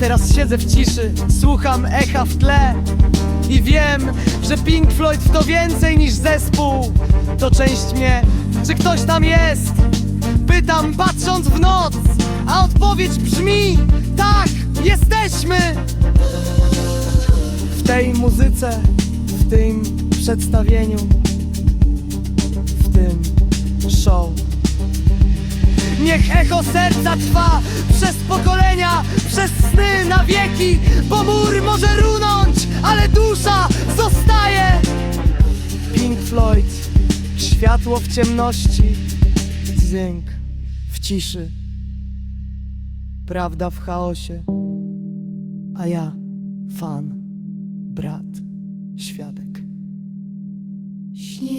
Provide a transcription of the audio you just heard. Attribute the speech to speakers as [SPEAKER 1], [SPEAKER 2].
[SPEAKER 1] teraz siedzę w ciszy, słucham echa w tle I wiem, że Pink Floyd to więcej niż zespół To część mnie, czy ktoś tam jest? Pytam patrząc w noc, a odpowiedź brzmi Tak, jesteśmy! W tej muzyce, w tym przedstawieniu, w tym show Niech echo serca trwa przez sny na wieki Bo mur może runąć, ale dusza zostaje. Pink Floyd, światło w ciemności, dźwięk w ciszy Prawda w chaosie, a ja fan, brat, świadek.
[SPEAKER 2] Śnieg